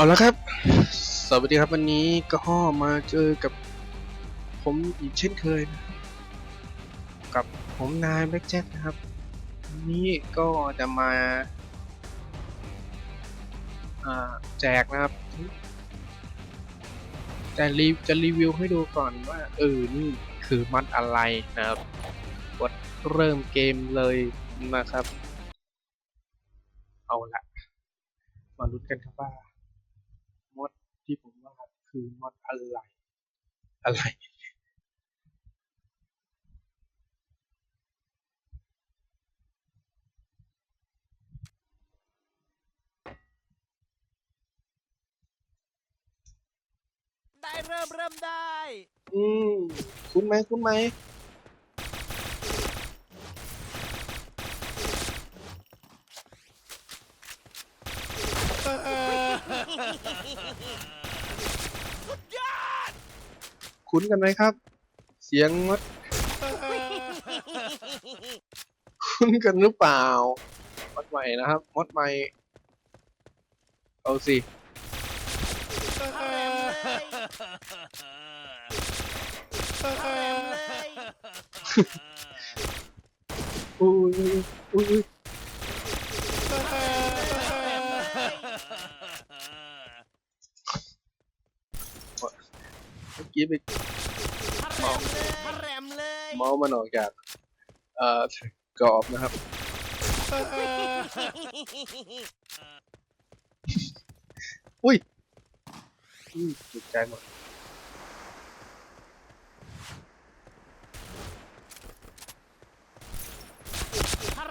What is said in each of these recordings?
เอาละครับ สวัสดีครับวันนี้ก็มาเจอกับผมอีกเช่นเคยนะกับผมนายแบล็กแจ็คนะครับวันนี้ก็จะมาาแจกนะครับ จะรีจะรีวิวให้ดูก่อนว่า เออ นี่คือมันอะไรนะครับ กดเริ่มเกมเลยนะครับ เอาละมาลุ้นกันครับว่า ที่ผมว่าคือมอดอะไร อะไรได้เริ่มเริ่มได้ อืมคุ้นไหมคุ้นไหมสุดยอด คุ้นกันไหมครับ เสียงมดคุ้นกันหรือเปล่ามดใหม่นะครับมดใหม่ เอาสิแรมเลยแรมเลยอุ้ยอุ้ยอุ้ย แรมเลย เมื่อ กี้ไปแรมเลยแรมเลยเมาส์มันออกจากเอ่อกรอบนะครับอุ้ยอืมจุดใจหมด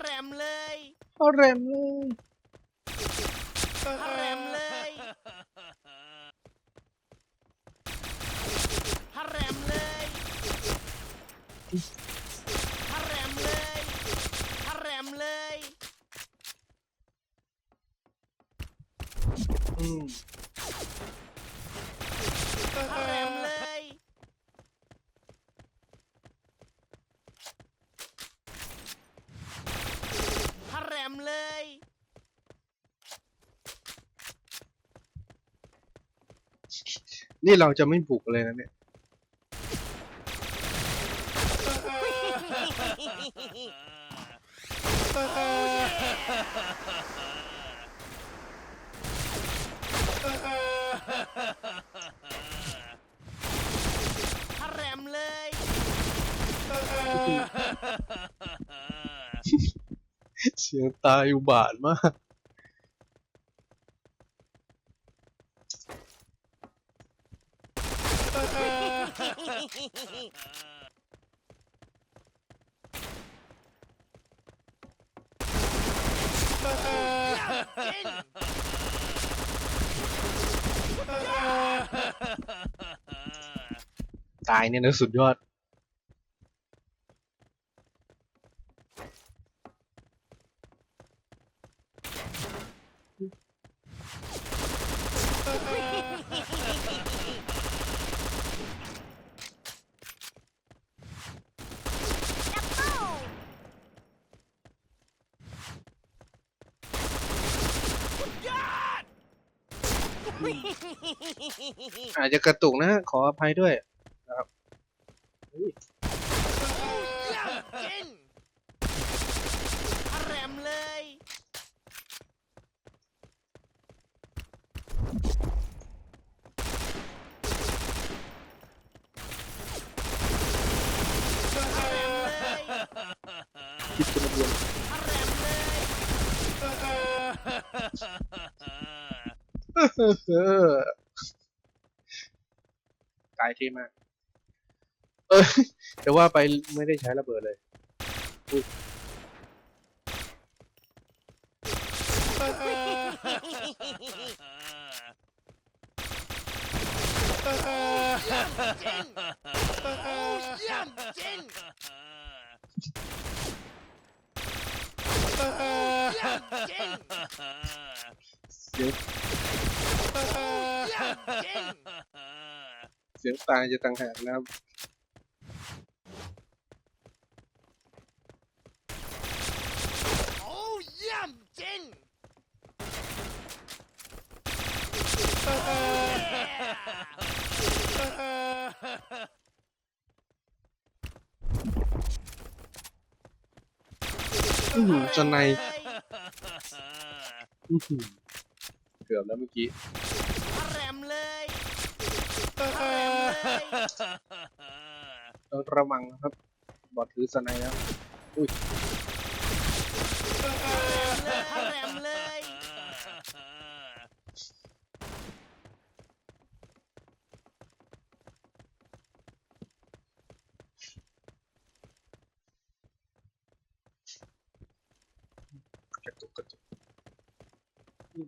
แรมเลยเอาแรมเลยแรมเลยแรมเลยแรมเลยแรมเลย อืมแรมเลยแรมเลย นี่เราจะไม่บุกเลยนะเนี่ยแรมเลย เสียงตายอุบาทมากจริงตายเนี่ยนะสุดยอด อาจจะกระตุกนะขออภัยด้วยเยี่ยมจริงแรมเลย คิดกระเบียน แรมเลย เออตายเท่มาก เออแต่ว่าไปไม่ได้ใช้ระเบิดเลยเสียง เสียงตายจะต่างหากนะครับ โอ้เยี่ยมจริงอื้อหือจนในอื้อหือเกือบแล้วเมื่อกี้ ต้องระวังนะครับ บอดถือสไนแล้วอุ้ยมเลย กระตุกกระตุกอืม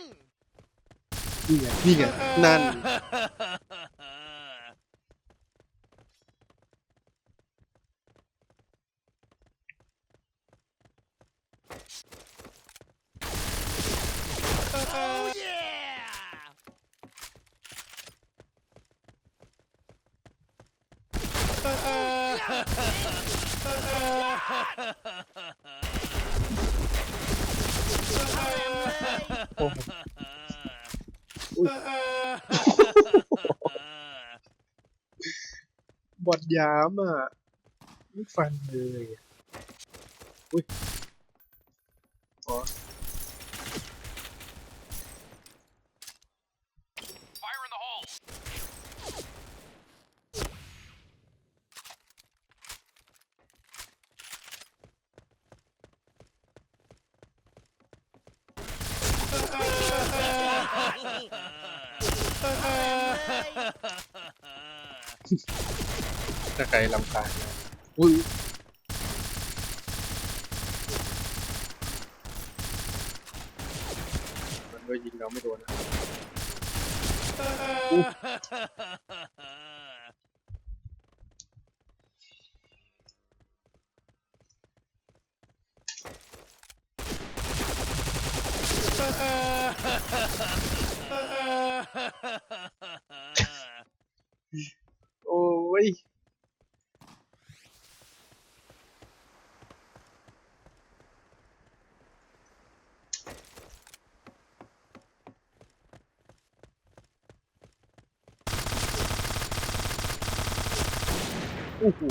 งนี่ไงนี่ไงนั่นโอ้เย่โอ้โหอุ๊ยบอดยามอะไม่ฟันเลยอุ้ยอ๋อ ถ้าใครลำคาญนะอุ้ยมันก็ยิงเราไม่โดนนะอุ๊ยโอ้ย โอ้โห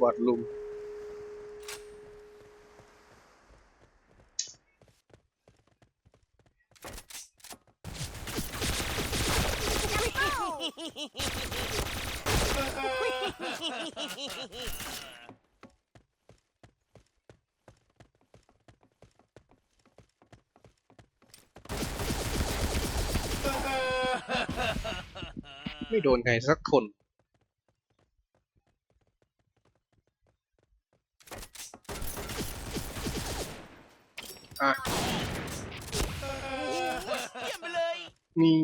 บอดลุม ไม่โดนใครสักคน อะ เยี่ยมไปเลย นี่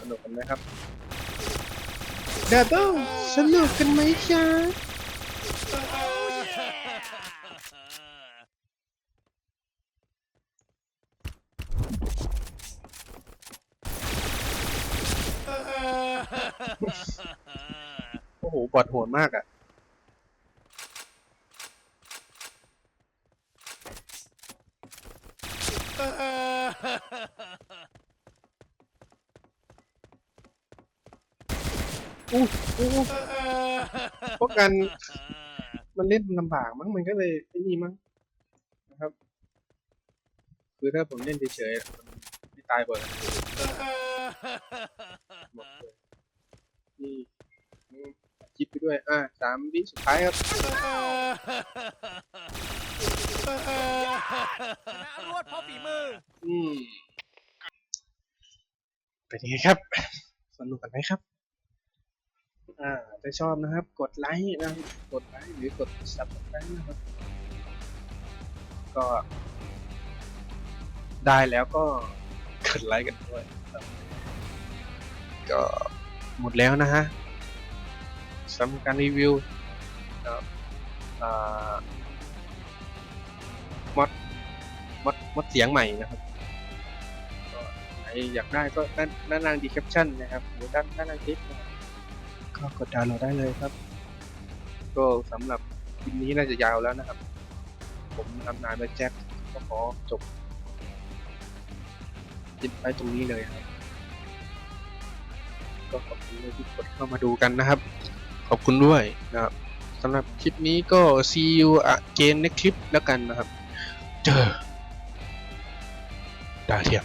สนุกกันไหมครับดับเบิลสนุกกันไหมจ๊ะ โอ้เย่ โอ้โห บอดโหดมากอะ่ะ อู้อู้พวกกันมันเล่นลำบากมั้งมันก็เลยไอ้นี่มั้งนะครับ คือถ้าผมเล่นเฉยๆมันไม่ตายบ่อยบอกเลยนี่ มคิดไปด้วย อ่าสามวิสุดท้ายครับชนะรวดเพราะฝีมือ อืมเป็นยังไงครับ สนุกกันไหมครับ อ่าถ้าชอบนะครับ กดไลค์นะครับกดไลค์หรือกด subscribe นะครับ ก็ ได้แล้วก็กดไลค์กันด้วยครับก็หมดแล้วนะฮะ สำหรับการรีวิวนะครับมอดมอดมอดเสียงใหม่นะครับใครอยากได้ก็ด้านด้านล่างดีแคปชั่นนะครับหรือด้านด้านล่างคลิปก็กดดาวน์โหลดได้เลยครับ ก็สำหรับคลิปนี้น่าจะยาวแล้วนะครับ ผมทำนายแบ็คแจ็คก็ขอจบคลิปไปตรงนี้เลยครับ ก็ขอบคุณที่กดเข้ามาดูกันนะครับ ขอบคุณด้วยนะครับสำหรับคลิปนี้ก็ see you again ในคลิปแล้วกันนะครับ เจอ ดาเทียม